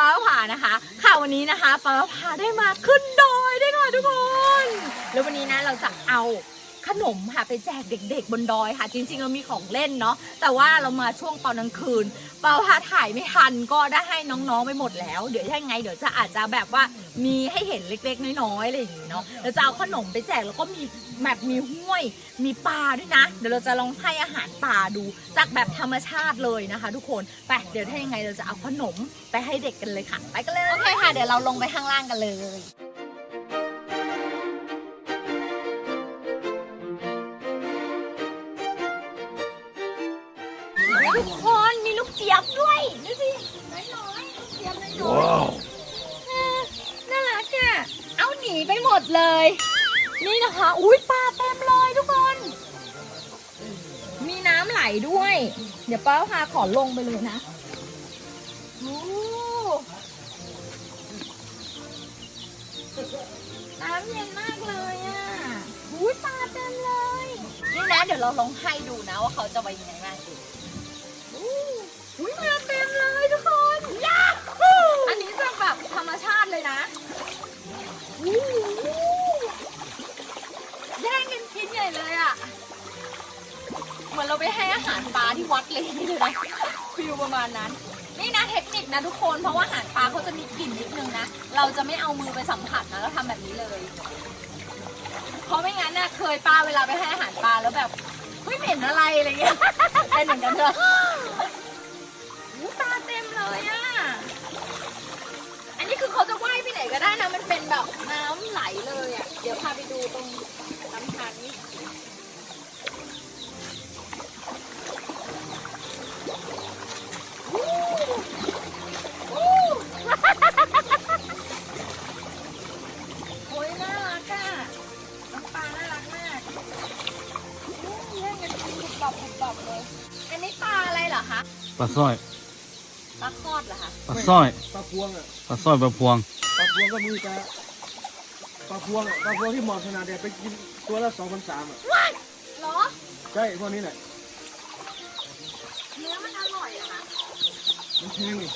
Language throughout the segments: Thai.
ป้าผานะคะ ค่ะวันนี้นะคะป้าผาได้มาขึ้นดอยด้วยค่ะทุกคน แล้ววันนี้นะเราจะเอา ขนมค่ะไปแจกเด็ก ๆ บนดอยค่ะ จริง ๆ เรามีของเล่นเนาะแต่ว่าเรามาช่วงตอนกลางคืนป้าผาถ่ายไม่ทันก็ได้ให้น้องๆไปหมดแล้ว เดี๋ยวยังไงเดี๋ยวจะอาจจะแบบว่ามีให้เห็นเล็ก ๆ น้อยๆอะไรอย่างงี้เนาะเราจะเอาขนมไปแจกแล้วก็มีแบบมีห้วย มีปลาด้วยนะ เดี๋ยวเราจะลองให้อาหารปลาดูจากแบบธรรมชาติเลยนะคะ ทุกคนไปเดี๋ยวถ้ายังไงเราจะเอาขนมไปให้เด็กกันเลยค่ะ ไปกันเลยโอเคค่ะ เดี๋ยวเราลงไปข้างล่างกันเลย ทุกคนมีลูกเจี๊ยบด้วยดูสิน้อยๆลูกเจี๊ยบน้อยๆเออน่ารักอะเอาหนีไปหมดเลย นี่นะคะ อุ้ยปลาเต็มเลยทุกคน มีน้ำไหลด้วย เดี๋ยวป้าพาขอลงไปเลยนะโอ้น้ำเย็นมากเลยอะอุ้ยปลาเต็มเลย นี่นะเดี๋ยวเราลองให้ดูนะว่าเขาจะไปยังไงบ้าง มาณนั้น นี่นะเทคนิคนะทุกคน เพราะว่าอาหารปลาเขาจะมีกลิ่นนิดนึงนะ เราจะไม่เอามือไปสัมผัสนะเราทำแบบนี้เลย เพราะไม่งั้นน่ะเคยปลาเวลาไปให้อาหารปลาแล้วแบบเฮ้ยเหม็นอะไรอะไรเงี้ยเป็นเหมือนกันเถอะปลาเต็มเลยอะ อันนี้คือเขาจะว่ายไป บบับบุบบับเลย อันนี้ปลาอะไรเหรอคะ ปลาสร้อยปลาคอดเหรอคะ ปลาสร้อยปลาพวงอะปลาสร้อยปลาพวงปลาพวงก็มีแต่ปลาพวงอะปลาพวงที่หมอขนาดเดียไปกินตัวละสองพันสามอะเหรอ ใช่พวกนี้แหละเนื้อมันอร่อยเหรอคะมันแพงนี่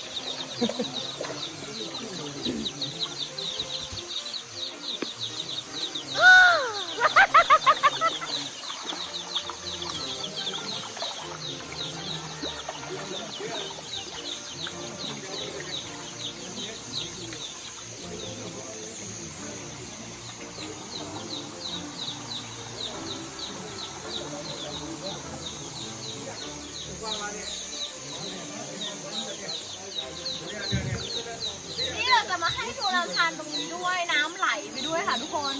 นี่เราจะมา ให้ดูเราทานตรงนี้ด้วยน้ำไหลไปด้วยค่ะทุกคน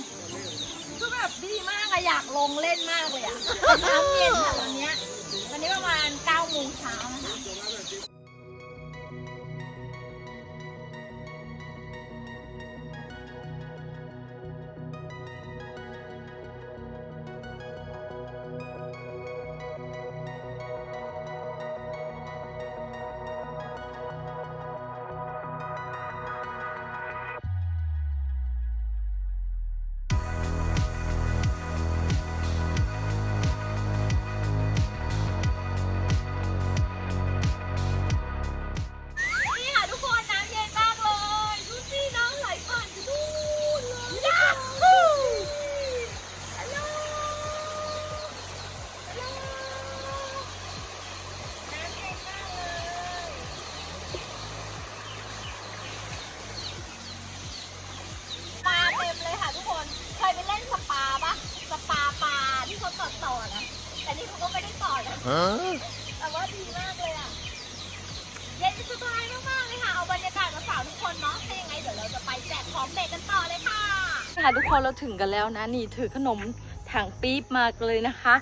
คือแบบดีมากอะอยากลงเล่นมากเลยอะน้ำเย็นค่ะตอนเนี้ยตอนนี้ประมาณ9โมงเช้านะคะ แต่ว่าดีมากเลยอะ เย็นสบายมากๆเลยค่ะ เอาบรรยากาศมาฝากทุกคนเนาะถ้ายังไงเดี๋ยวเราจะไปแจกของเด็กกันต่อเลยค่ะ ค่ะทุกคนเราถึงกันแล้วนะ นี่ถือขนมถังปี๊บมาเลยนะคะ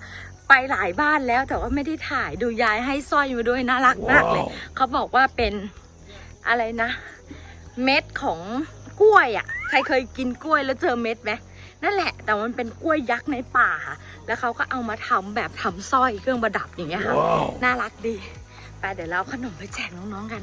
ไปหลายบ้านแล้วแต่ว่าไม่ได้ถ่ายดูยายให้สร้อยมาด้วยน่ารักมากเลย เขาบอกว่าเป็นอะไรนะ เม็ดของกล้วยอะ ใครเคยกินกล้วยแล้วเจอเม็ดไหม นั่นแหละ แต่มันเป็นกล้วยยักษ์ในป่าค่ะ แล้วเขาก็เอามาทำแบบทำสร้อยเครื่องประดับอย่างเงี้ยค่ะ น่ารักดี ไปเดี๋ยวเราเอาขนมไปแจกน้องๆกัน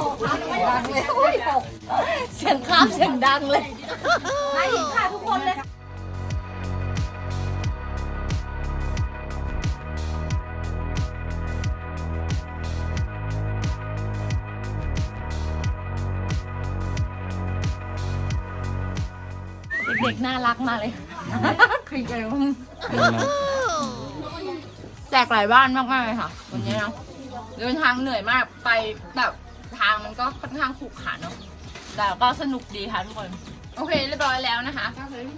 ว Julen, Olen, ne? ขอบคุณค่ะขอบคุณค่ะมาสิคะทีละคนลูกอ้าวดังเลยอุ้ยหกเสียงข้ามเสียงดังเลยมาอีกค่ะทุกคนเลยเด็กๆน่ารักมากเลยคุยกันแจกหลายบ้านมากๆเลยค่ะ วันนี้นะเดินทางเหนื่อยมากไปแบบ ทางมันก็ค่อนข้างขรุขระเนาะแต่ก็สนุกดีค่ะทุกคน โอเคเรียบร้อยแล้วนะคะ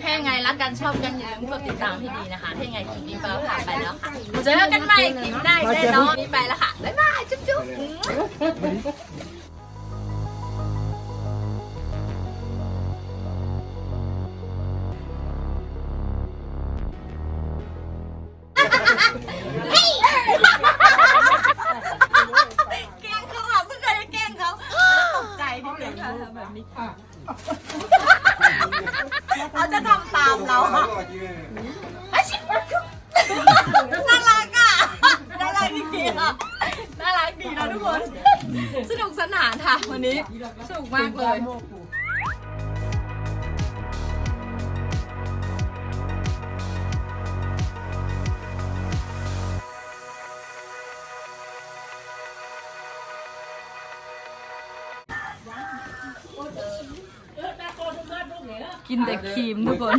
ถ้ายังไงรักกันชอบกันอย่าลืมกดติดตามพี่ดีนะคะถ้ายังไงคลิปนี้ก็ผ่านไปแล้วค่ะเจอกันใหม่คลิปหน้าแน่นอนนี่ไปแล้วค่ะ แบบนี้เขาจะทำตามเราอะไอชิบน่ารักอะน่ารักจริงๆอะน่ารักดีนะทุกคน สนุกสนานค่ะวันนี้สนุกมากเลย กินแต่ครีมทุกคน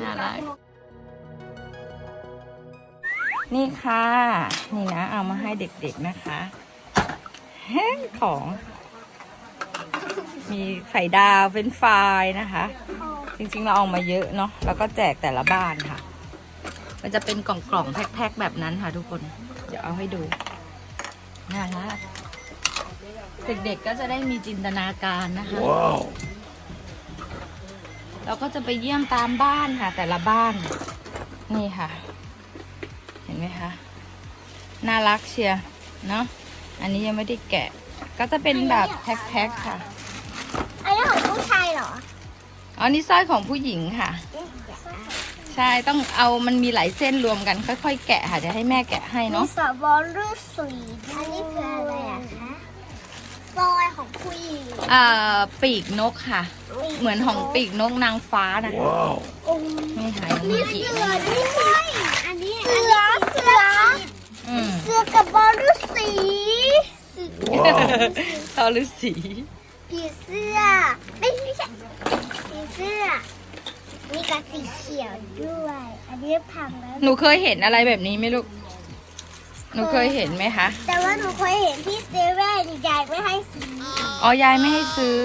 น่ารัก นี่ค่ะ นี่นะ เอามาให้เด็กๆนะคะแห้งของ มีไข่ดาวเฟรนช์ฟายนะคะ จริงๆเราเอามาเยอะเนาะ แล้วก็แจกแต่ละบ้านค่ะ มันจะเป็นกล่องๆ แพ็คๆ แบบนั้นค่ะทุกคน เดี๋ยวเอาให้ดู น่ารักเด็กๆ ก็จะได้มีจินตนาการนะคะ เราก็จะไปเยี่ยมตามบ้านค่ะ แต่ละบ้าน นี่ค่ะ เห็นไหมคะ น่ารักเชียร์เนาะอันนี้ยังไม่ได้แกะ ก็จะเป็นแบบแพ็คๆค่ะ อันนี้ของผู้ชายเหรอ อ๋อ นี่สร้อยของผู้หญิงค่ะ ใช่ ต้องเอามันมีหลายเส้นรวมกัน ค่อยๆ แกะค่ะเดี๋ยวให้แม่แกะให้มีเนาะสบอลรูปสีอันนี้คืออะไรอะคะซอยของผู้หญิง เอ่อ ปีกนกค่ะ เหมือนของปีกนกนางฟ้านะคะองค์นี่ค่ะยังมีนี่อีกเสือนะนี่ใช่อันนี้เสือเสืออืมเสือกับบอลรูปสีตอฤาษีผีเสื้อไม่ไม่ใช่ผีเสื้อมีกับสีเขียวด้วย อันนี้พังแล้ว หนูเคยเห็นอะไรแบบนี้ไหมลูก หนูเคยเห็นไหมคะ แต่ว่าหนูเคยเห็นที่เซเว่นยายไม่ให้สีอ๋อยายไม่ให้ซื้อ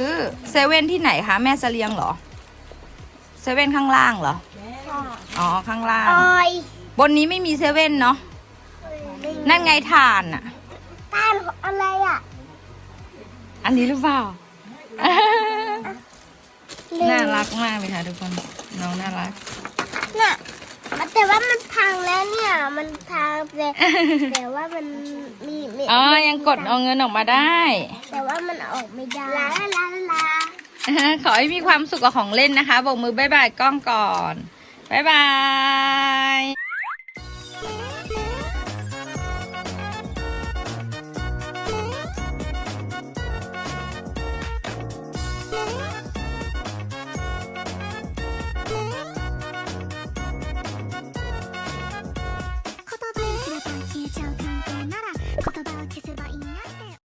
เซเว่นที่ไหนคะ แม่เสลียงเหรอเซเว่นข้างล่างเหรอ ค่ะอ๋อ ข้างล่าง ออยบนนี้ไม่มีเซเว่นเนาะ นั่นไงทานอะต้านอะไรอะอันนี้หรือเปล่า น่ารักมากเลยค่ะทุกคน น้องน่ารัก น่ะแต่ว่ามัน พังแล้วเนี่ยมันพังแต่แต่ว่ามันมีมีอ๋อ ยังกดเอาเงินออกมาได้ แต่ว่ามันออกไม่ได้ ลาลาลาขอให้มีความสุขกับของเล่นนะคะบอกมือบายบายกล้องก่อนบายบาย